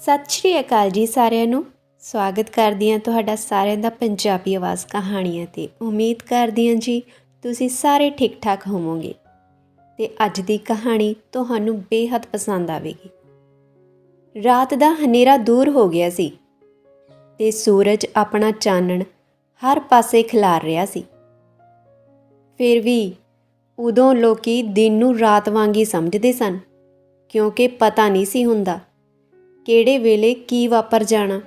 ਸਤਿ ਸ਼੍ਰੀ ਅਕਾਲ ਜੀ ਸਾਰਿਆਂ ਨੂੰ। ਸਵਾਗਤ ਕਰਦੀ ਹਾਂ ਤੁਹਾਡਾ ਸਾਰਿਆਂ ਦਾ ਪੰਜਾਬੀ ਆਵਾਜ਼ ਕਹਾਣੀਆਂ ਤੇ। ਉਮੀਦ ਕਰਦੀ ਹਾਂ ਜੀ ਤੁਸੀਂ ਸਾਰੇ ਠੀਕ ਠਾਕ ਹੋਵੋਗੇ। ਤੇ ਅੱਜ ਦੀ ਕਹਾਣੀ ਤੁਹਾਨੂੰ ਬੇਹੱਦ ਪਸੰਦ ਆਵੇਗੀ। ਰਾਤ ਦਾ ਹਨੇਰਾ ਦੂਰ ਹੋ ਗਿਆ ਸੀ ਤੇ ਸੂਰਜ ਆਪਣਾ ਚਾਨਣ ਹਰ ਪਾਸੇ ਖਿਲਾਰ ਰਿਹਾ ਸੀ। ਫਿਰ ਵੀ ਉਦੋਂ ਲੋਕੀ ਦਿਨ ਨੂੰ ਰਾਤ ਵਾਂਗੀ ਸਮਝਦੇ ਸਨ, ਕਿਉਂਕਿ ਪਤਾ ਨਹੀਂ ਸੀ ਹੁੰਦਾ ਕਿਹੜੇ ਵੇਲੇ ਕੀ ਵਾਪਰ ਜਾਣਾ।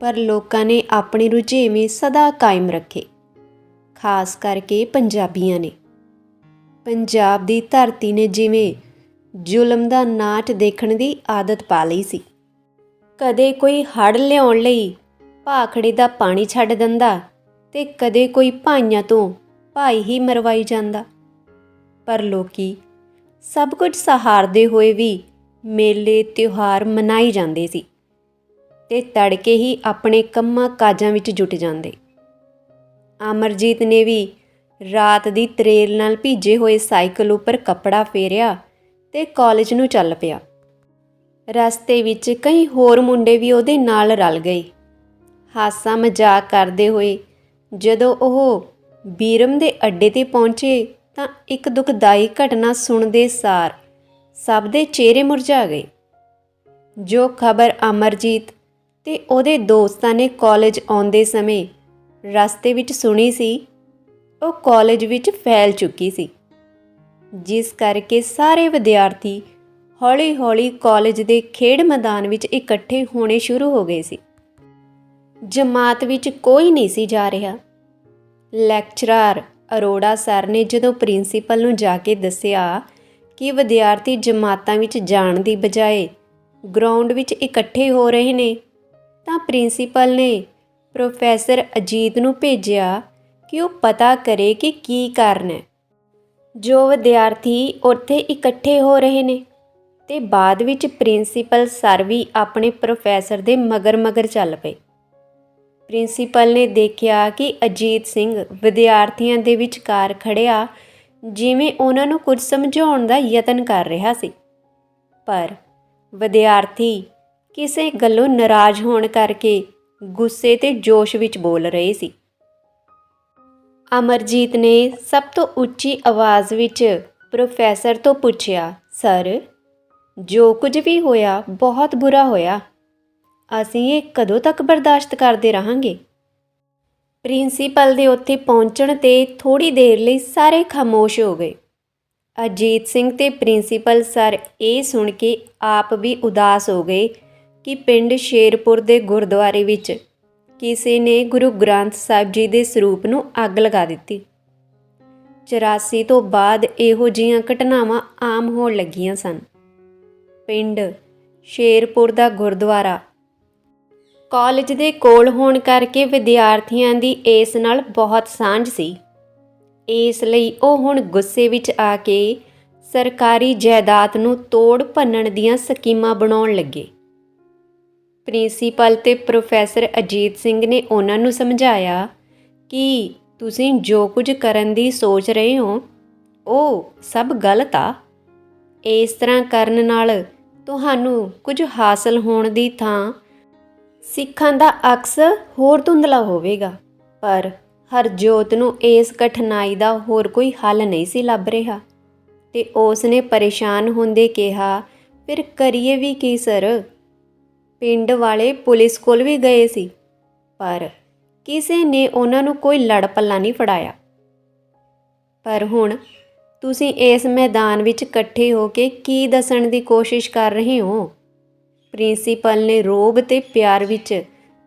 ਪਰ ਲੋਕਾਂ ਨੇ ਆਪਣੇ ਰੁਝੇਵੇਂ ਸਦਾ ਕਾਇਮ ਰੱਖੇ, ਖਾਸ ਕਰਕੇ ਪੰਜਾਬੀਆਂ ਨੇ। ਪੰਜਾਬ ਦੀ ਧਰਤੀ ਨੇ ਜਿਵੇਂ ਜ਼ੁਲਮ ਦਾ ਨਾਚ ਦੇਖਣ ਦੀ ਆਦਤ ਪਾ ਲਈ ਸੀ। ਕਦੇ ਕੋਈ ਹੜ ਲਿਆਉਣ ਲਈ ਭਾਖੜੇ ਦਾ ਪਾਣੀ ਛੱਡ ਦਿੰਦਾ ਤੇ ਕਦੇ ਕੋਈ ਭਾਈਆਂ ਤੋਂ ਭਾਈ ਹੀ ਮਰਵਾਈ ਜਾਂਦਾ। ਪਰ ਲੋਕੀ ਸਭ ਕੁਝ ਸਹਾਰਦੇ ਹੋਏ ਵੀ ਮੇਲੇ, ਤਿਉਹਾਰ ਮਨਾਈ ਜਾਂਦੇ ਸੀ ਤੇ ਤੜਕੇ ਹੀ ਆਪਣੇ ਕੰਮਾਂ ਕਾਜਾਂ ਵਿੱਚ ਜੁਟ ਜਾਂਦੇ। ਅਮਰਜੀਤ ਨੇ ਵੀ ਰਾਤ ਦੀ ਤਰੇਲ ਨਾਲ ਭੀਜੇ ਹੋਏ ਸਾਈਕਲ ਉੱਪਰ ਕੱਪੜਾ ਫੇਰਿਆ ਤੇ ਕਾਲਜ ਨੂੰ ਚੱਲ ਪਿਆ। ਰਸਤੇ ਵਿੱਚ ਕਈ ਹੋਰ ਮੁੰਡੇ ਵੀ ਉਹਦੇ ਨਾਲ ਰਲ ਗਏ। ਹਾਸਾ ਮਜ਼ਾਕ ਕਰਦੇ ਹੋਏ ਜਦੋਂ ਉਹ ਬੀਰਮ ਦੇ ਅੱਡੇ ਤੇ ਪਹੁੰਚੇ ਤਾਂ ਇੱਕ ਦੁਖਦਾਈ ਘਟਨਾ ਸੁਣਦੇ ਸਾਰ ਸਭ ਦੇ ਚਿਹਰੇ ਮੁਰਝਾ ਗਏ। ਜੋ ਖਬਰ ਅਮਰਜੀਤ ਤੇ ਉਹਦੇ ਦੋਸਤਾਂ ਨੇ ਕਾਲਜ ਆਉਂਦੇ ਸਮੇਂ ਰਸਤੇ ਵਿੱਚ ਸੁਣੀ ਸੀ, ਉਹ ਕਾਲਜ ਵਿੱਚ ਫੈਲ ਚੁੱਕੀ ਸੀ। ਜਿਸ ਕਰਕੇ ਸਾਰੇ ਵਿਦਿਆਰਥੀ ਹੌਲੀ-ਹੌਲੀ ਕਾਲਜ ਦੇ ਖੇਡ ਮੈਦਾਨ ਵਿੱਚ ਇਕੱਠੇ ਹੋਣੇ ਸ਼ੁਰੂ ਹੋ ਗਏ ਸੀ। ਜਮਾਤ ਵਿੱਚ ਕੋਈ ਨਹੀਂ ਸੀ ਜਾ ਰਿਹਾ। ਲੈਕਚਰਰ ਅਰੋੜਾ ਸਰ ਨੇ ਜਦੋਂ ਪ੍ਰਿੰਸੀਪਲ ਨੂੰ ਜਾ ਕੇ ਦੱਸਿਆ ਕਿ ਵਿਦਿਆਰਥੀ ਜਮਾਤਾਂ ਵਿੱਚ ਜਾਣ ਦੀ ਬਜਾਏ ਗਰਾਊਂਡ ਵਿੱਚ ਇਕੱਠੇ ਹੋ ਰਹੇ ਨੇ, ਤਾਂ ਪ੍ਰਿੰਸੀਪਲ ਨੇ ਪ੍ਰੋਫੈਸਰ ਅਜੀਤ ਨੂੰ ਭੇਜਿਆ ਕਿ ਉਹ ਪਤਾ ਕਰੇ ਕਿ ਕੀ ਕਾਰਨ ਹੈ। ਜੋ ਵਿਦਿਆਰਥੀ ਉੱਥੇ ਇਕੱਠੇ ਹੋ ਰਹੇ ਨੇ ਤੇ ਬਾਅਦ ਵਿੱਚ ਪ੍ਰਿੰਸੀਪਲ ਸਰ ਵੀ ਆਪਣੇ ਪ੍ਰੋਫੈਸਰ ਦੇ ਮਗਰ-ਮਗਰ ਚੱਲ ਪਏ। ਪ੍ਰਿੰਸੀਪਲ ਨੇ ਦੇਖਿਆ ਕਿ ਅਜੀਤ ਸਿੰਘ ਵਿਦਿਆਰਥੀਆਂ ਦੇ ਵਿਚਕਾਰ ਖੜਿਆ ਜਿਵੇਂ ਉਹਨਾਂ ਨੂੰ ਕੁਝ ਸਮਝਾਉਣ ਦਾ ਯਤਨ ਕਰ ਰਿਹਾ ਸੀ। ਪਰ ਵਿਦਿਆਰਥੀ ਕਿਸੇ ਗੱਲੋਂ ਨਾਰਾਜ਼ ਹੋਣ ਕਰਕੇ ਗੁੱਸੇ ਤੇ ਜੋਸ਼ ਵਿੱਚ ਬੋਲ ਰਹੇ ਸੀ। ਅਮਰਜੀਤ ਨੇ ਸਭ ਤੋਂ ਉੱਚੀ ਆਵਾਜ਼ ਵਿੱਚ ਪ੍ਰੋਫੈਸਰ ਤੋਂ ਪੁੱਛਿਆ, ਸਰ, ਜੋ ਕੁਝ ਵੀ ਹੋਇਆ ਬਹੁਤ ਬੁਰਾ ਹੋਇਆ। ਅਸੀਂ ਇਹ ਕਦੋਂ ਤੱਕ ਬਰਦਾਸ਼ਤ ਕਰਦੇ ਰਹਾਂਗੇ? ਪ੍ਰਿੰਸੀਪਲ ਦੇ ਉੱਥੇ ਪਹੁੰਚਣ ਤੇ ਥੋੜੀ ਦੇਰ ਲਈ ਸਾਰੇ ਖਾਮੋਸ਼ ਹੋ ਗਏ। ਅਜੀਤ ਸਿੰਘ ਤੇ ਪ੍ਰਿੰਸੀਪਲ ਸਰ ਇਹ ਸੁਣ ਕੇ ਆਪ ਵੀ ਉਦਾਸ ਹੋ ਗਏ ਕਿ ਪਿੰਡ ਸ਼ੇਰਪੁਰ ਦੇ ਗੁਰਦੁਆਰੇ ਵਿੱਚ ਕਿਸੇ ਨੇ ਗੁਰੂ ਗ੍ਰੰਥ ਸਾਹਿਬ ਜੀ ਦੇ ਸਰੂਪ ਨੂੰ ਅੱਗ ਲਗਾ ਦਿੱਤੀ। 84 ਤੋਂ ਬਾਅਦ ਇਹੋ ਜਿਹੀਆਂ ਘਟਨਾਵਾਂ ਆਮ ਹੋਣ ਲੱਗੀਆਂ ਸਨ। ਪਿੰਡ ਸ਼ੇਰਪੁਰ ਦਾ ਗੁਰਦੁਆਰਾ ਕਾਲਜ ਦੇ ਕੋਲ ਹੋਣ ਕਰਕੇ ਵਿਦਿਆਰਥੀਆਂ ਦੀ ਇਸ ਨਾਲ ਬਹੁਤ ਸਾਂਝ ਸੀ। ਇਸ ਲਈ ਉਹ ਹੁਣ ਗੁੱਸੇ ਵਿੱਚ ਆ ਕੇ ਸਰਕਾਰੀ ਜਾਇਦਾਦ ਨੂੰ ਤੋੜ ਭੰਨਣ ਦੀਆਂ ਸਕੀਮਾਂ ਬਣਾਉਣ ਲੱਗੇ। ਪ੍ਰਿੰਸੀਪਲ ਤੇ ਪ੍ਰੋਫੈਸਰ ਅਜੀਤ ਸਿੰਘ ਨੇ ਉਹਨਾਂ ਨੂੰ ਸਮਝਾਇਆ ਕਿ ਤੁਸੀਂ ਜੋ ਕੁਝ ਕਰਨ ਦੀ ਸੋਚ ਰਹੇ ਹੋ, ਉਹ ਸਭ ਗਲਤ ਆ। ਇਸ ਤਰ੍ਹਾਂ ਕਰਨ ਨਾਲ ਤੁਹਾਨੂੰ ਕੁਝ ਹਾਸਲ ਹੋਣ ਦੀ ਥਾਂ ਸਿੱਖਾਂ ਦਾ ਅਕਸ ਹੋਰ ਧੁੰਦਲਾ ਹੋਵੇਗਾ, ਪਰ ਹਰਜੋਤ ਨੂੰ ਇਸ ਕਠਿਨਾਈ ਦਾ ਹੋਰ ਕੋਈ ਹੱਲ ਨਹੀਂ ਸੀ ਲੱਭ ਰਿਹਾ। ਤੇ ਉਸ ਨੇ ਪਰੇਸ਼ਾਨ ਹੁੰਦੇ ਕਿਹਾ, ਫਿਰ ਕਰੀਏ ਵੀ ਕੀ, ਸਰ? ਪਿੰਡ ਵਾਲੇ ਪੁਲਿਸ ਕੋਲ ਵੀ ਗਏ ਸੀ, ਪਰ ਕਿਸੇ ਨੇ ਉਹਨਾਂ ਨੂੰ ਕੋਈ ਲੜ ਪੱਲਾ ਨਹੀਂ ਫੜਾਇਆ। ਪਰ ਹੁਣ ਤੁਸੀਂ ਇਸ ਮੈਦਾਨ ਵਿੱਚ ਇਕੱਠੇ ਹੋ ਕੇ ਕੀ ਦੱਸਣ ਦੀ ਕੋਸ਼ਿਸ਼ ਕਰ ਰਹੇ ਹੋ? ਪ੍ਰਿੰਸੀਪਲ ਨੇ ਰੋਬ ਤੇ ਪਿਆਰ ਵਿੱਚ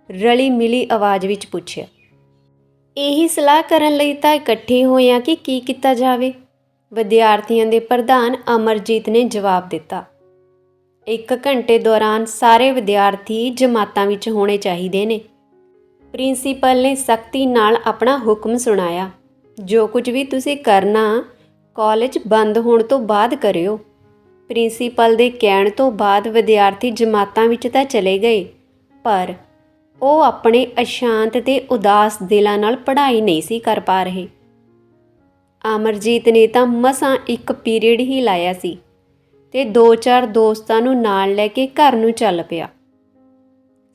ਰਲੀ ਮਿਲੀ ਆਵਾਜ਼ ਵਿੱਚ ਪੁੱਛਿਆ, ਇਹੀ ਸਲਾਹ ਕਰਨ ਲਈ ਤਾਂ ਇਕੱਠੇ ਹੋਏ ਆ ਕਿ ਕੀ ਕੀਤਾ ਜਾਵੇ? ਵਿਦਿਆਰਥੀਆਂ ਦੇ ਪ੍ਰਧਾਨ ਅਮਰਜੀਤ ਨੇ ਜਵਾਬ ਦਿੱਤਾ, ਇੱਕ ਘੰਟੇ ਦੌਰਾਨ ਸਾਰੇ ਵਿਦਿਆਰਥੀ ਜਮਾਤਾਂ ਵਿੱਚ ਹੋਣੇ ਚਾਹੀਦੇ ਨੇ। ਪ੍ਰਿੰਸੀਪਲ ਨੇ ਸਖਤੀ ਨਾਲ ਆਪਣਾ ਹੁਕਮ ਸੁਣਾਇਆ, ਜੋ ਕੁਝ ਵੀ ਤੁਸੀਂ ਕਰਨਾ, ਕਾਲਜ ਬੰਦ ਹੋਣ ਤੋਂ ਬਾਅਦ ਕਰਿਓ। ਪ੍ਰਿੰਸੀਪਲ ਦੇ ਕਹਿਣ ਤੋਂ ਬਾਅਦ ਵਿਦਿਆਰਥੀ ਜਮਾਤਾਂ ਵਿੱਚ ਤਾਂ ਚਲੇ ਗਏ, ਪਰ ਉਹ ਆਪਣੇ ਅਸ਼ਾਂਤ ਤੇ ਉਦਾਸ ਦਿਲਾਂ ਨਾਲ ਪੜ੍ਹਾਈ ਨਹੀਂ ਸੀ ਕਰ ਪਾ ਰਹੇ। ਅਮਰਜੀਤ ਨੇ ਤਾਂ ਮਸਾਂ ਇੱਕ ਪੀਰੀਅਡ ਹੀ ਲਾਇਆ ਸੀ ਤੇ ਦੋ ਚਾਰ ਦੋਸਤਾਂ ਨੂੰ ਨਾਲ ਲੈ ਕੇ ਘਰ ਨੂੰ ਚੱਲ ਪਿਆ।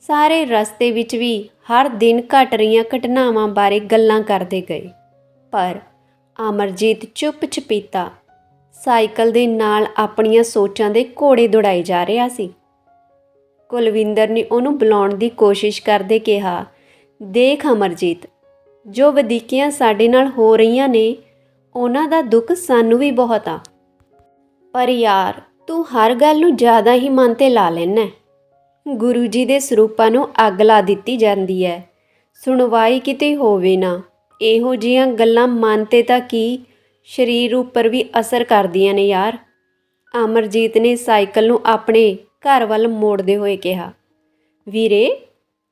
ਸਾਰੇ ਰਸਤੇ ਵਿੱਚ ਵੀ ਹਰ ਦਿਨ ਘਟ ਰਹੀਆਂ ਘਟਨਾਵਾਂ ਬਾਰੇ ਗੱਲਾਂ ਕਰਦੇ ਗਏ, ਪਰ ਅਮਰਜੀਤ ਚੁੱਪ ਚਪੀਤਾ ਸਾਈਕਲ ਦੇ ਨਾਲ ਆਪਣੀਆਂ ਸੋਚਾਂ ਦੇ ਘੋੜੇ ਦੌੜਾਈ ਜਾ ਰਿਹਾ ਸੀ। ਕੁਲਵਿੰਦਰ ਨੇ ਉਹਨੂੰ ਬੁਲਾਉਣ ਦੀ ਕੋਸ਼ਿਸ਼ ਕਰਦੇ ਕਿਹਾ, ਦੇਖ ਅਮਰਜੀਤ, ਜੋ ਵਧੀਕੀਆਂ ਸਾਡੇ ਨਾਲ ਹੋ ਰਹੀਆਂ ਨੇ, ਉਹਨਾਂ ਦਾ ਦੁੱਖ ਸਾਨੂੰ ਵੀ ਬਹੁਤ ਆ। ਪਰ ਯਾਰ, ਤੂੰ ਹਰ ਗੱਲ ਨੂੰ ਜ਼ਿਆਦਾ ਹੀ ਮਨ ਤੇ ਲਾ ਲੈਣਾ ਗੁਰੂ ਜੀ ਦੇ ਸਰੂਪਾਂ ਨੂੰ ਅੱਗ ਲਾ ਦਿੱਤੀ ਜਾਂਦੀ ਹੈ। ਸੁਣਵਾਈ ਕਿਤੇ ਹੋਵੇ ਨਾ, ਇਹੋ ਜੀਆਂ ਗੱਲਾਂ ਮਨ ਤੇ ਤਾਂ ਕੀ ਸਰੀਰ ਉੱਪਰ ਵੀ ਅਸਰ ਕਰਦੀਆਂ ਨੇ ਯਾਰ। ਅਮਰਜੀਤ ਨੇ ਸਾਈਕਲ ਨੂੰ ਆਪਣੇ ਘਰ ਵੱਲ ਮੋੜਦੇ ਹੋਏ ਕਿਹਾ, ਵੀਰੇ,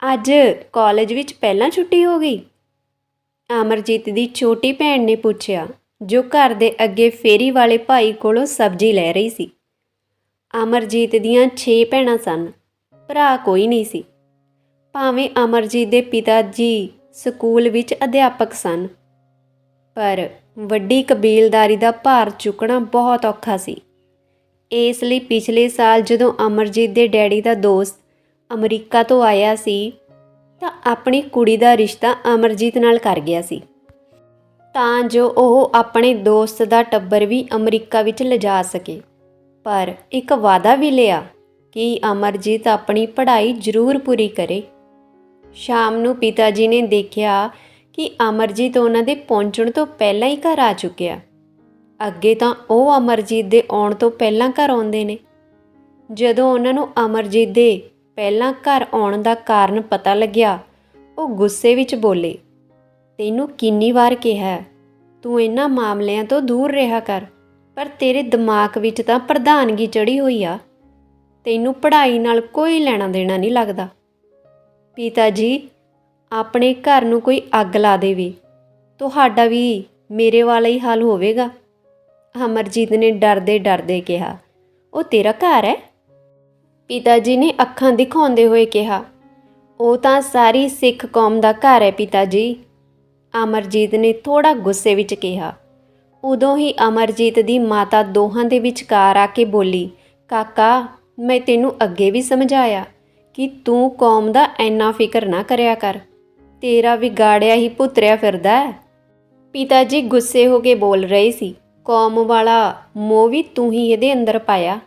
ਅੱਜ ਕਾਲਜ ਵਿੱਚ ਪਹਿਲਾਂ ਛੁੱਟੀ ਹੋ ਗਈ? ਅਮਰਜੀਤ ਦੀ ਛੋਟੀ ਭੈਣ ਨੇ ਪੁੱਛਿਆ, ਜੋ ਘਰ ਦੇ ਅੱਗੇ ਫੇਰੀ ਵਾਲੇ ਭਾਈ ਕੋਲੋਂ ਸਬਜ਼ੀ ਲੈ ਰਹੀ ਸੀ। ਅਮਰਜੀਤ ਦੀਆਂ 6 ਭੈਣਾਂ ਸਨ, ਭਰਾ ਕੋਈ ਨਹੀਂ ਸੀ। ਭਾਵੇਂ ਅਮਰਜੀਤ ਦੇ ਪਿਤਾ ਜੀ ਸਕੂਲ ਵਿੱਚ ਅਧਿਆਪਕ ਸਨ ਪਰ ਵੱਡੀ ਕਬੀਲਦਾਰੀ ਦਾ ਭਾਰ ਚੁੱਕਣਾ ਬਹੁਤ ਔਖਾ ਸੀ। ਇਸ ਲਈ ਪਿਛਲੇ ਸਾਲ ਜਦੋਂ ਅਮਰਜੀਤ ਦੇ ਡੈਡੀ ਦਾ ਦੋਸਤ ਅਮਰੀਕਾ ਤੋਂ ਆਇਆ ਸੀ, ਤਾਂ ਆਪਣੀ ਕੁੜੀ ਦਾ ਰਿਸ਼ਤਾ ਅਮਰਜੀਤ ਨਾਲ ਕਰ ਗਿਆ ਸੀ। ਤਾਂ ਜੋ ਉਹ ਆਪਣੇ ਦੋਸਤ ਦਾ ਟੱਬਰ ਵੀ ਅਮਰੀਕਾ ਵਿੱਚ ਲਿਜਾ ਸਕੇ। ਪਰ ਇੱਕ ਵਾਅਦਾ ਵੀ ਲਿਆ ਕਿ ਅਮਰਜੀਤ ਆਪਣੀ ਪੜ੍ਹਾਈ ਜ਼ਰੂਰ ਪੂਰੀ ਕਰੇ। ਸ਼ਾਮ ਨੂੰ ਪਿਤਾ ਜੀ ਨੇ ਦੇਖਿਆ ਕਿ ਅਮਰਜੀਤ ਉਹਨਾਂ ਦੇ ਪਹੁੰਚਣ ਤੋਂ ਪਹਿਲਾਂ ਹੀ ਘਰ ਆ ਚੁੱਕਿਆ। ਅੱਗੇ ਤਾਂ ਉਹ ਅਮਰਜੀਤ ਦੇ ਆਉਣ ਤੋਂ ਪਹਿਲਾਂ ਘਰ ਆਉਂਦੇ ਨੇ। ਜਦੋਂ ਉਹਨਾਂ ਨੂੰ ਅਮਰਜੀਤ ਦੇ ਪਹਿਲਾਂ ਘਰ ਆਉਣ ਦਾ ਕਾਰਨ ਪਤਾ ਲੱਗਿਆ, ਉਹ ਗੁੱਸੇ ਵਿੱਚ ਬੋਲੇ, ਤੈਨੂੰ ਕਿੰਨੀ ਵਾਰ ਕਿਹਾ, ਤੂੰ ਇਹਨਾਂ ਮਾਮਲਿਆਂ ਤੋਂ ਦੂਰ ਰਿਹਾ ਕਰ, ਪਰ ਤੇਰੇ ਦਿਮਾਗ ਵਿੱਚ ਤਾਂ ਪ੍ਰਧਾਨਗੀ ਚੜੀ ਹੋਈ ਆ। ਤੈਨੂੰ ਪੜ੍ਹਾਈ ਨਾਲ ਕੋਈ ਲੈਣਾ ਦੇਣਾ ਨਹੀਂ ਲੱਗਦਾ ਪਿਤਾ ਜੀ ਆਪਣੇ ਘਰ ਨੂੰ ਕੋਈ ਅੱਗ ਲਾ ਦੇਵੇ। ਤੁਹਾਡਾ ਵੀ ਮੇਰੇ ਵਾਲਾ ਹੀ ਹਾਲ ਹੋਵੇਗਾ। ਅਮਰਜੀਤ ਨੇ ਡਰਦੇ ਡਰਦੇ ਕਿਹਾ, ਉਹ ਤੇਰਾ ਘਰ ਹੈ? ਪਿਤਾ ਜੀ ਨੇ ਅੱਖਾਂ ਦਿਖਾਉਂਦੇ ਹੋਏ ਕਿਹਾ, ਉਹ ਤਾਂ ਸਾਰੀ ਸਿੱਖ ਕੌਮ ਦਾ ਘਰ ਹੈ ਪਿਤਾ ਜੀ। ਅਮਰਜੀਤ ਨੇ ਥੋੜਾ ਗੁੱਸੇ ਵਿੱਚ ਕਿਹਾ। ਉਦੋਂ ਹੀ ਅਮਰਜੀਤ ਦੀ ਮਾਤਾ ਦੋਹਾਂ ਦੇ ਵਿਚਕਾਰ ਆ ਕੇ ਬੋਲੀ, ਕਾਕਾ, ਮੈਂ ਤੈਨੂੰ ਅੱਗੇ ਵੀ ਸਮਝਾਇਆ ਕਿ ਤੂੰ ਕੌਮ ਦਾ ਐਨਾ ਫਿਕਰ ਨਾ ਕਰਿਆ ਕਰ। ਤੇਰਾ ਵਿਗਾੜਿਆ ਹੀ ਪੁੱਤਰਿਆ ਫਿਰਦਾ ਹੈ। ਪਿਤਾ ਜੀ ਗੁੱਸੇ ਹੋ ਕੇ ਬੋਲ ਰਹੇ ਸੀ, ਕੌਮ ਵਾਲਾ, ਮੋਹ ਵੀ ਤੂੰ ਹੀ ਇਹਦੇ ਅੰਦਰ ਪਾਇਆ।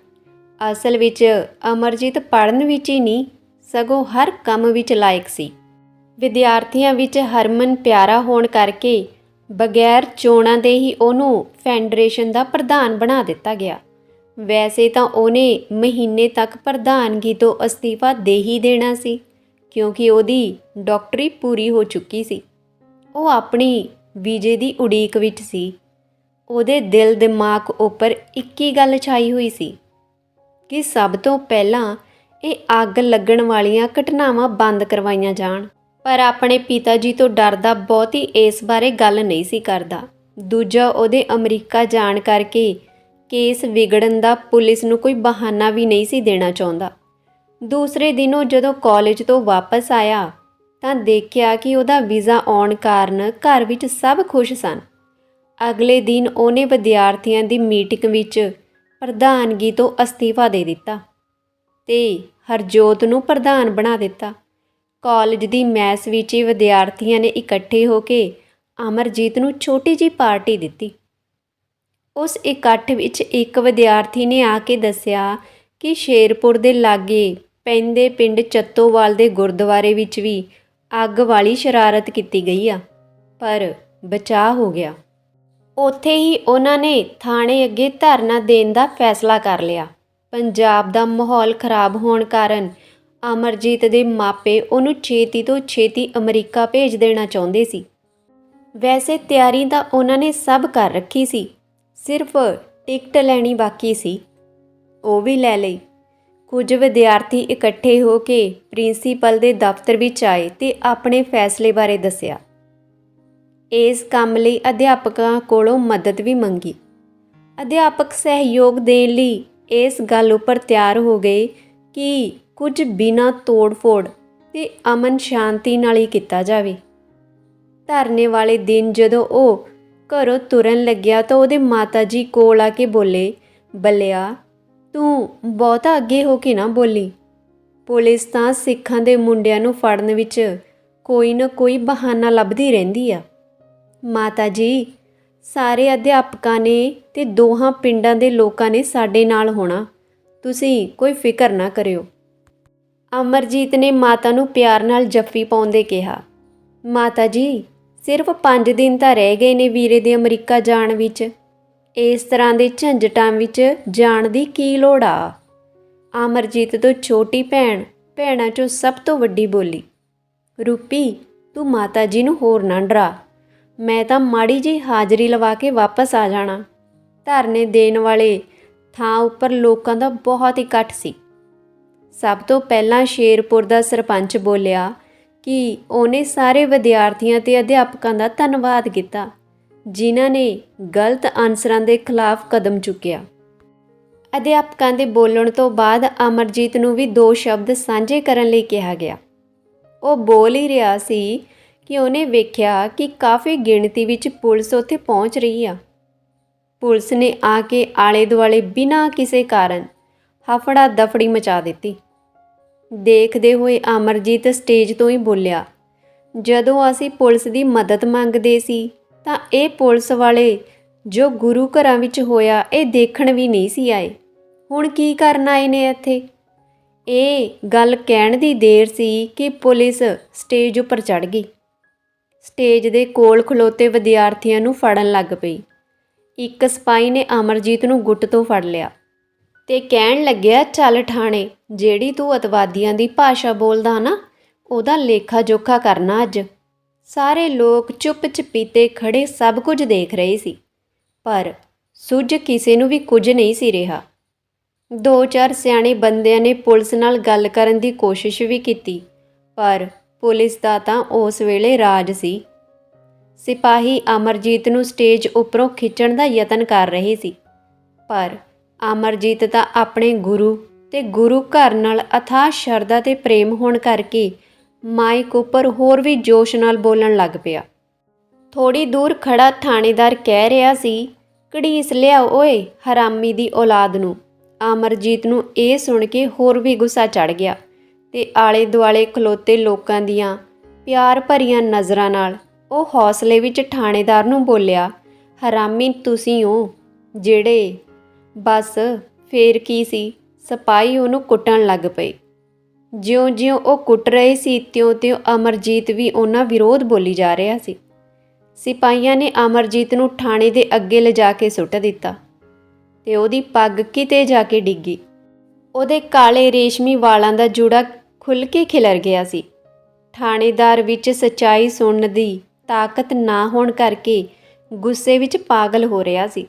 ਅਸਲ ਵਿੱਚ ਅਮਰਜੀਤ ਪੜਨ ਵਿੱਚ ਹੀ ਨਹੀਂ, ਸਗੋਂ ਹਰ ਕੰਮ ਵਿੱਚ ਲਾਇਕ ਸੀ। ਵਿਦਿਆਰਥੀਆਂ ਵਿੱਚ ਹਰਮਨ ਪਿਆਰਾ ਹੋਣ ਕਰਕੇ ਬਗੈਰ ਚੋਣਾਂ ਦੇ ਹੀ ਉਹਨੂੰ ਫੈਡਰੇਸ਼ਨ ਦਾ ਪ੍ਰਧਾਨ ਬਣਾ ਦਿੱਤਾ ਗਿਆ। ਵੈਸੇ ਤਾਂ ਉਹਨੇ ਮਹੀਨੇ ਤੱਕ ਪ੍ਰਧਾਨਗੀ ਤੋਂ ਅਸਤੀਫਾ ਦੇ ਹੀ ਦੇਣਾ ਸੀ। ਕਿਉਂਕਿ ਉਹਦੀ ਡਾਕਟਰੀ ਪੂਰੀ ਹੋ ਚੁੱਕੀ ਸੀ। ਉਹ ਆਪਣੀ ਵੀਜੇ ਦੀ ਉਡੀਕ ਵਿੱਚ ਸੀ। ਉਹਦੇ ਦਿਲ ਦਿਮਾਗ ਉੱਪਰ ਇੱਕ ਹੀ ਗੱਲ ਛਾਈ ਹੋਈ ਸੀ ਕਿ ਸਭ ਤੋਂ ਪਹਿਲਾਂ ਇਹ ਅੱਗ ਲੱਗਣ ਵਾਲੀਆਂ ਘਟਨਾਵਾਂ ਬੰਦ ਕਰਵਾਈਆਂ ਜਾਣ। ਪਰ ਆਪਣੇ ਪਿਤਾ ਜੀ ਤੋਂ ਡਰਦਾ ਬਹੁਤੀ ਇਸ ਬਾਰੇ ਗੱਲ ਨਹੀਂ ਸੀ ਕਰਦਾ। ਦੂਜਾ ਉਹਦੇ ਅਮਰੀਕਾ ਜਾਣ ਕਰਕੇ ਕੇਸ ਵਿਗੜਨ ਦਾ ਪੁਲਿਸ ਨੂੰ ਕੋਈ ਬਹਾਨਾ ਵੀ ਨਹੀਂ ਸੀ ਦੇਣਾ ਚਾਹੁੰਦਾ। ਦੂਸਰੇ ਦਿਨ ਉਹ ਜਦੋਂ ਕਾਲਜ ਤੋਂ ਵਾਪਸ ਆਇਆ ਤਾਂ ਦੇਖਿਆ ਕਿ ਉਹਦਾ ਵੀਜ਼ਾ ਆਉਣ ਕਾਰਨ ਘਰ ਵਿੱਚ ਸਭ ਖੁਸ਼ ਸਨ। ਅਗਲੇ ਦਿਨ ਉਹਨੇ ਵਿਦਿਆਰਥੀਆਂ ਦੀ ਮੀਟਿੰਗ ਵਿੱਚ ਪ੍ਰਧਾਨਗੀ ਤੋਂ ਅਸਤੀਫਾ ਦੇ ਦਿੱਤਾ ਤੇ ਹਰਜੋਤ ਨੂੰ ਪ੍ਰਧਾਨ ਬਣਾ ਦਿੱਤਾ। ਕਾਲਜ ਦੀ ਮੈਸ ਵਿੱਚ ਹੀ ਵਿਦਿਆਰਥੀਆਂ ਨੇ ਇਕੱਠੇ ਹੋ ਕੇ ਅਮਰਜੀਤ ਨੂੰ ਛੋਟੀ ਜੀ ਪਾਰਟੀ ਦਿੱਤੀ। ਉਸ ਇਕੱਠ ਵਿੱਚ ਇੱਕ ਵਿਦਿਆਰਥੀ ਨੇ ਆ ਕੇ ਦੱਸਿਆ ਕਿ ਸ਼ੇਰਪੁਰ ਦੇ ਲਾਗੇ ਪੈਂਦੇ ਪਿੰਡ ਚੱਤੋਵਾਲ ਦੇ ਗੁਰਦੁਆਰੇ ਵਿੱਚ ਵੀ ਅੱਗ ਵਾਲੀ ਸ਼ਰਾਰਤ ਕੀਤੀ ਗਈ ਆ, ਪਰ ਬਚਾਅ ਹੋ ਗਿਆ। ਉੱਥੇ ਹੀ ਉਹਨਾਂ ਨੇ ਥਾਣੇ ਅੱਗੇ ਧਰਨਾ ਦੇਣ ਦਾ ਫੈਸਲਾ ਕਰ ਲਿਆ। ਪੰਜਾਬ ਦਾ ਮਾਹੌਲ ਖਰਾਬ ਹੋਣ ਕਾਰਨ ਅਮਰਜੀਤ ਦੇ ਮਾਪੇ ਉਹਨੂੰ ਛੇਤੀ ਤੋਂ ਛੇਤੀ ਅਮਰੀਕਾ ਭੇਜ ਦੇਣਾ ਚਾਹੁੰਦੇ ਸੀ। ਵੈਸੇ ਤਿਆਰੀ ਤਾਂ ਉਹਨਾਂ ਨੇ ਸਭ ਕਰ ਰੱਖੀ ਸੀ, ਸਿਰਫ ਟਿਕਟ ਲੈਣੀ ਬਾਕੀ ਸੀ। ਉਹ ਵੀ ਲੈ ਲਈ। ਕੁਝ ਵਿਦਿਆਰਥੀ ਇਕੱਠੇ ਹੋ ਕੇ ਪ੍ਰਿੰਸੀਪਲ ਦੇ ਦਫ਼ਤਰ ਵਿੱਚ ਆਏ ਤੇ ਆਪਣੇ ਫੈਸਲੇ ਬਾਰੇ ਦੱਸਿਆ। ਇਸ ਕੰਮ ਲਈ ਅਧਿਆਪਕਾਂ ਕੋਲੋਂ ਮਦਦ ਵੀ ਮੰਗੀ। ਅਧਿਆਪਕ ਸਹਿਯੋਗ ਦੇਣ ਲਈ ਇਸ ਗੱਲ ਉੱਪਰ ਤਿਆਰ ਹੋ ਗਏ ਕਿ ਕੁਝ ਬਿਨਾਂ ਤੋੜ-ਫੋੜ ਤੇ ਅਮਨ ਸ਼ਾਂਤੀ ਨਾਲ ਹੀ ਕੀਤਾ ਜਾਵੇ। ਧਰਨੇ ਵਾਲੇ ਦਿਨ ਜਦੋਂ ਉਹ ਘਰੋਂ ਤੁਰਨ ਲੱਗਿਆ ਤਾਂ ਉਹਦੇ ਮਾਤਾ ਜੀ ਕੋਲ ਆ ਕੇ ਬੋਲੇ, ਬੱਲਿਆ ਤੂੰ ਬਹੁਤਾ ਅੱਗੇ ਹੋ ਕੇ ਨਾ ਬੋਲੀ। ਪੁਲਿਸ ਤਾਂ ਸਿੱਖਾਂ ਦੇ ਮੁੰਡਿਆਂ ਨੂੰ ਫੜਨ ਵਿੱਚ ਕੋਈ ਨਾ ਕੋਈ ਬਹਾਨਾ ਲੱਭਦੀ ਰਹਿੰਦੀ ਆ। ਮਾਤਾ ਜੀ, ਸਾਰੇ ਅਧਿਆਪਕਾਂ ਨੇ ਤੇ ਦੋਹਾਂ ਪਿੰਡਾਂ ਦੇ ਲੋਕਾਂ ਨੇ ਸਾਡੇ ਨਾਲ ਹੋਣਾ। ਤੁਸੀਂ ਕੋਈ ਫਿਕਰ ਨਾ ਕਰਿਓ। ਅਮਰਜੀਤ ਨੇ ਮਾਤਾ ਨੂੰ ਪਿਆਰ ਨਾਲ ਜੱਫੀ ਪਾਉਂਦੇ ਕਿਹਾ। ਮਾਤਾ ਜੀ, ਸਿਰਫ 5 ਦਿਨ ਤਾਂ ਰਹਿ ਗਏ ਨੇ ਵੀਰੇ ਦੇ ਅਮਰੀਕਾ ਜਾਣ ਵਿੱਚ। ਇਸ ਤਰ੍ਹਾਂ ਦੇ ਝੰਜਟਾਂ ਵਿੱਚ ਜਾਣ ਦੀ ਕੀ ਲੋੜ ਆ? ਅਮਰਜੀਤ ਤੋਂ ਛੋਟੀ ਭੈਣ, ਭੈਣਾਂ ਚੋਂ ਸਭ ਤੋਂ ਵੱਡੀ ਬੋਲੀ, ਰੂਪੀ, ਤੂੰ ਮਾਤਾ ਜੀ ਨੂੰ ਹੋਰ ਨਾ ਡਰਾ। ਮੈਂ ਤਾਂ ਮਾੜੀ ਜੀ ਹਾਜ਼ਰੀ ਲਵਾ ਕੇ ਵਾਪਸ ਆ ਜਾਣਾ। ਧਰਨੇ ਦੇਣ ਵਾਲੇ ਥਾਂ ਉੱਪਰ ਲੋਕਾਂ ਦਾ ਬਹੁਤ ਇਕੱਠ ਸੀ। ਸਭ ਤੋਂ ਪਹਿਲਾਂ ਸ਼ੇਰਪੁਰ ਦਾ ਸਰਪੰਚ ਬੋਲਿਆ ਕਿ ਉਹਨੇ ਸਾਰੇ ਵਿਦਿਆਰਥੀਆਂ ਤੇ ਅਧਿਆਪਕਾਂ ਦਾ ਧੰਨਵਾਦ ਕੀਤਾ। ਜਿਨ੍ਹਾਂ ਨੇ ਗਲਤ ਆਨਸਰਾਂ ਦੇ ਖਿਲਾਫ ਕਦਮ ਚੁੱਕਿਆ। ਅਧਿਆਪਕਾਂ ਦੇ ਬੋਲਣ ਤੋਂ ਬਾਅਦ ਅਮਰਜੀਤ ਨੂੰ ਵੀ ਦੋ ਸ਼ਬਦ ਸਾਂਝੇ ਕਰਨ ਲਈ ਕਿਹਾ ਗਿਆ। ਉਹ ਬੋਲ ਹੀ ਰਿਹਾ ਸੀ ਕਿ ਉਹਨੇ ਵੇਖਿਆ ਕਿ ਕਾਫੀ ਗਿਣਤੀ ਵਿੱਚ ਪੁਲਿਸ ਉੱਥੇ ਪਹੁੰਚ ਰਹੀ ਆ। ਪੁਲਿਸ ਨੇ ਆ ਕੇ ਆਲੇ ਦੁਆਲੇ ਬਿਨਾਂ ਕਿਸੇ ਕਾਰਨ ਹਫੜਾ ਦਫੜੀ ਮਚਾ ਦਿੱਤੀ। ਦੇਖਦੇ ਹੋਏ ਅਮਰਜੀਤ ਸਟੇਜ ਤੋਂ ਹੀ ਬੋਲਿਆ, ਜਦੋਂ ਅਸੀਂ ਪੁਲਿਸ ਦੀ ਮਦਦ ਮੰਗਦੇ ਸੀ ਤਾਂ ਇਹ ਪੁਲਿਸ ਵਾਲੇ ਜੋ ਗੁਰੂ ਘਰਾਂ ਵਿੱਚ ਹੋਇਆ, ਇਹ ਦੇਖਣ ਵੀ ਨਹੀਂ ਸੀ ਆਏ। ਹੁਣ ਕੀ ਕਰਨ ਆਏ ਨੇ ਇੱਥੇ? ਇਹ ਗੱਲ ਕਹਿਣ ਦੀ ਦੇਰ ਸੀ ਕਿ ਪੁਲਿਸ ਸਟੇਜ ਉੱਪਰ ਚੜ ਗਈ। ਸਟੇਜ ਦੇ ਕੋਲ ਖਲੋਤੇ ਵਿਦਿਆਰਥੀਆਂ ਨੂੰ ਫੜਨ ਲੱਗ ਪਈ। ਇੱਕ ਸਿਪਾਹੀ ਨੇ ਅਮਰਜੀਤ ਨੂੰ ਗੁੱਟ ਤੋਂ ਫੜ ਲਿਆ ਤੇ ਕਹਿਣ ਲੱਗਿਆ, ਚੱਲ ਠਾਣੇ, ਜਿਹੜੀ ਤੂੰ ਅਤਵਾਦੀਆਂ ਦੀ ਭਾਸ਼ਾ ਬੋਲਦਾ ਨਾ, ਉਹਦਾ ਲੇਖਾ ਜੋਖਾ ਕਰਨਾ ਅੱਜ। ਸਾਰੇ ਲੋਕ ਚੁੱਪ ਚਪੀਤੇ ਖੜੇ ਸਭ ਕੁਝ ਦੇਖ ਰਹੇ ਸੀ। ਪਰ ਸੁੱਝ ਕਿਸੇ ਨੂੰ ਵੀ ਕੁਝ ਨਹੀਂ ਸੀ ਰਿਹਾ। ਦੋ ਚਾਰ ਸਿਆਣੇ ਬੰਦਿਆਂ ਨੇ ਪੁਲਿਸ ਨਾਲ ਗੱਲ ਕਰਨ ਦੀ ਕੋਸ਼ਿਸ਼ ਵੀ ਕੀਤੀ, ਪਰ ਪੁਲਿਸ ਦਾ ਤਾਂ ਉਸ ਵੇਲੇ ਰਾਜ ਸੀ। ਸਿਪਾਹੀ ਅਮਰਜੀਤ ਨੂੰ ਸਟੇਜ ਉੱਪਰੋਂ ਖਿੱਚਣ ਦਾ ਯਤਨ ਕਰ ਰਹੇ ਸੀ। ਪਰ ਅਮਰਜੀਤ ਤਾਂ ਆਪਣੇ ਗੁਰੂ ਤੇ ਗੁਰੂ ਘਰ ਨਾਲ ਅਥਾਹ ਸ਼ਰਧਾ ਤੇ ਪ੍ਰੇਮ ਹੋਣ ਕਰਕੇ ਮਾਈਕ ਉੱਪਰ ਹੋਰ ਵੀ ਜੋਸ਼ ਨਾਲ ਬੋਲਣ ਲੱਗ ਪਿਆ। ਥੋੜੀ ਦੂਰ ਖੜਾ ਥਾਣੇਦਾਰ ਕਹਿ ਰਿਹਾ ਸੀ, ਘੜੀਸ ਲਿਆ ਓਏ ਹਰਾਮੀ ਦੀ ਔਲਾਦ ਨੂੰ। ਅਮਰਜੀਤ ਨੂੰ ਇਹ ਸੁਣ ਕੇ ਹੋਰ ਵੀ ਗੁੱਸਾ ਚੜ ਗਿਆ ਤੇ ਆਲੇ ਦੁਆਲੇ ਖਲੋਤੇ ਲੋਕਾਂ ਦੀਆਂ ਪਿਆਰ ਭਰੀਆਂ ਨਜ਼ਰਾਂ ਨਾਲ ਉਹ ਹੌਸਲੇ ਵਿੱਚ ਥਾਣੇਦਾਰ ਨੂੰ ਬੋਲਿਆ, ਹਰਾਮੀ ਤੁਸੀਂ ਹੋ, ਜਿਹੜੇ ਬਸ ਫੇਰ ਕੀ ਸੀ, ਸਿਪਾਹੀ ਉਹਨੂੰ ਕੁੱਟਣ ਲੱਗ ਪਏ। ਜਿਉਂ-ਜਿਉਂ ਉਹ ਕੁੱਟ ਰਹੇ ਸੀ, ਤਿਉਂ-ਤਿਉਂ ਅਮਰਜੀਤ ਵੀ ਉਹਨਾਂ ਵਿਰੋਧ ਬੋਲੀ ਜਾ ਰਿਹਾ ਸੀ। ਸਿਪਾਹੀਆਂ ਨੇ ਅਮਰਜੀਤ ਨੂੰ ਥਾਣੇ ਦੇ ਅੱਗੇ ਲਿਜਾ ਕੇ ਸੁੱਟ ਦਿੱਤਾ ਤੇ ਉਹਦੀ ਪੱਗ ਕਿਤੇ ਜਾ ਕੇ ਡਿੱਗੀ। ਉਹਦੇ ਕਾਲੇ ਰੇਸ਼ਮੀ ਵਾਲਾਂ ਦਾ ਜੂੜਾ ਖੁੱਲ ਕੇ ਖਿਲਰ ਗਿਆ ਸੀ। ਥਾਣੇਦਾਰ ਵਿੱਚ ਸਚਾਈ ਸੁਣਨ ਦੀ ਤਾਕਤ ਨਾ ਹੋਣ ਕਰਕੇ ਗੁੱਸੇ ਵਿੱਚ ਪਾਗਲ ਹੋ ਰਿਹਾ ਸੀ।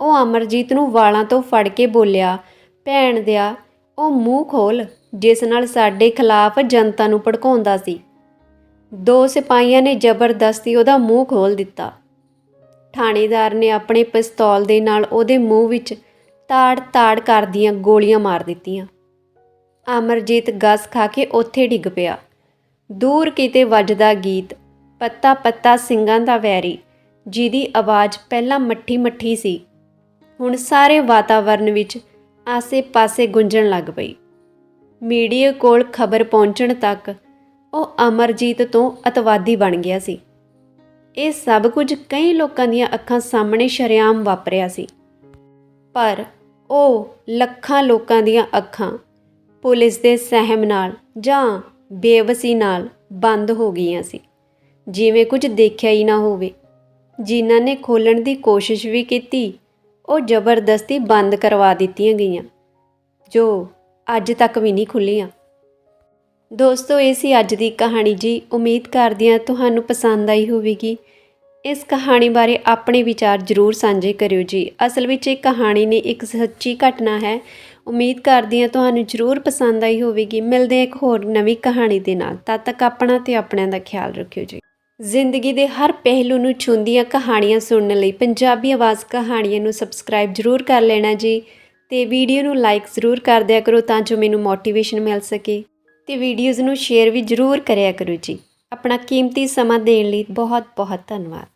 ਉਹ ਅਮਰਜੀਤ ਨੂੰ ਵਾਲਾਂ ਤੋਂ ਫੜ ਕੇ ਬੋਲਿਆ, ਭੈਣ ਦਿਆ, ਉਹ ਮੂੰਹ ਖੋਲ। ਜਿਸ ਨਾਲ ਸਾਡੇ ਖਿਲਾਫ ਜਨਤਾ ਨੂੰ ਭੜਕਾਉਂਦਾ ਸੀ। ਦੋ ਸਿਪਾਹੀਆਂ ਨੇ ਜ਼ਬਰਦਸਤੀ ਉਹਦਾ ਮੂੰਹ ਖੋਲ ਦਿੱਤਾ। ਥਾਣੇਦਾਰ ਨੇ ਆਪਣੇ ਪਿਸਤੌਲ ਦੇ ਨਾਲ ਉਹਦੇ ਮੂੰਹ ਵਿੱਚ ਤਾੜ-ਤਾੜ ਕਰਦੀਆਂ ਗੋਲੀਆਂ ਮਾਰ ਦਿੱਤੀਆਂ। ਅਮਰਜੀਤ ਗਸ ਖਾ ਕੇ ਉੱਥੇ ਡਿੱਗ ਪਿਆ। ਦੂਰ ਕਿਤੇ ਵੱਜਦਾ ਗੀਤ ਪੱਤਾ ਪੱਤਾ ਸਿੰਘਾਂ ਦਾ ਵੈਰੀ, ਜਿਹਦੀ ਆਵਾਜ਼ ਪਹਿਲਾਂ ਮੱਠੀ-ਮੱਠੀ ਸੀ, ਹੁਣ ਸਾਰੇ ਵਾਤਾਵਰਣ ਵਿੱਚ ਆਸੇ-ਪਾਸੇ ਗੂੰਜਣ ਲੱਗ ਪਈ। ਮੀਡੀਆ ਕੋਲ ਖਬਰ ਪਹੁੰਚਣ ਤੱਕ ਉਹ ਅਮਰਜੀਤ ਤੋਂ ਅਤਵਾਦੀ ਬਣ ਗਿਆ ਸੀ। ਇਹ ਸਭ ਕੁਝ ਕਈ ਲੋਕਾਂ ਦੀਆਂ ਅੱਖਾਂ ਸਾਹਮਣੇ ਸ਼ਰੇਆਮ ਵਾਪਰਿਆ ਸੀ। ਪਰ ਉਹ ਲੱਖਾਂ ਲੋਕਾਂ ਦੀਆਂ ਅੱਖਾਂ ਪੁਲਿਸ ਦੇ ਸਹਿਮ ਨਾਲ ਜਾਂ ਬੇਵਸੀ ਨਾਲ ਬੰਦ ਹੋ ਗਈਆਂ ਸੀ। ਜਿਵੇਂ ਕੁਝ ਦੇਖਿਆ ਹੀ ਨਾ ਹੋਵੇ। ਜਿਨ੍ਹਾਂ ਨੇ ਖੋਲਣ ਦੀ ਕੋਸ਼ਿਸ਼ ਵੀ ਕੀਤੀ, ਉਹ ਜ਼ਬਰਦਸਤੀ ਬੰਦ ਕਰਵਾ ਦਿੱਤੀਆਂ ਗਈਆਂ। ਜੋ ਅੱਜ ਤੱਕ ਵੀ ਨਹੀਂ ਖੁੱਲੀਆਂ ਦੋਸਤੋ, ਇਹ ਸੀ ਅੱਜ ਦੀ ਕਹਾਣੀ ਜੀ। ਉਮੀਦ ਕਰਦੀ ਹਾਂ ਤੁਹਾਨੂੰ ਪਸੰਦ ਆਈ ਹੋਵੇਗੀ। ਇਸ ਕਹਾਣੀ ਬਾਰੇ ਆਪਣੇ ਵਿਚਾਰ ਜ਼ਰੂਰ ਸਾਂਝੇ ਕਰਿਓ ਜੀ। ਅਸਲ ਵਿੱਚ ਇਹ ਕਹਾਣੀ ਨੇ ਇੱਕ ਸੱਚੀ ਘਟਨਾ ਹੈ। ਉਮੀਦ ਕਰਦੀ ਹਾਂ ਤੁਹਾਨੂੰ ਜ਼ਰੂਰ ਪਸੰਦ ਆਈ ਹੋਵੇਗੀ। ਮਿਲਦੇ ਹਾਂ ਇੱਕ ਹੋਰ ਨਵੀਂ ਕਹਾਣੀ ਦੇ ਨਾਲ। ਤਦ ਤੱਕ ਆਪਣਾ ਤੇ ਆਪਣਿਆਂ ਦਾ ਖਿਆਲ ਰੱਖਿਓ ਜੀ। ਜ਼ਿੰਦਗੀ ਦੇ ਹਰ ਪਹਿਲੂ ਨੂੰ ਛੂੰਦੀਆਂ ਕਹਾਣੀਆਂ ਸੁਣਨ ਲਈ ਪੰਜਾਬੀ ਆਵਾਜ਼ ਕਹਾਣੀਆਂ ਨੂੰ ਸਬਸਕ੍ਰਾਈਬ ਜ਼ਰੂਰ ਕਰ ਲੈਣਾ ਜੀ। ਤੇ ਵੀਡੀਓ ਨੂੰ ਲਾਈਕ ਜ਼ਰੂਰ ਕਰ ਦਿਆ ਕਰੋ ਤਾਂ ਜੋ ਮੈਨੂੰ ਮੋਟੀਵੇਸ਼ਨ ਮਿਲ ਸਕੇ। ਤੇ ਵੀਡੀਓਜ਼ ਨੂੰ ਸ਼ੇਅਰ ਵੀ ਜ਼ਰੂਰ ਕਰਿਆ ਕਰੋ ਜੀ। ਆਪਣਾ ਕੀਮਤੀ ਸਮਾਂ ਦੇਣ ਲਈ ਬਹੁਤ ਬਹੁਤ ਧੰਨਵਾਦ।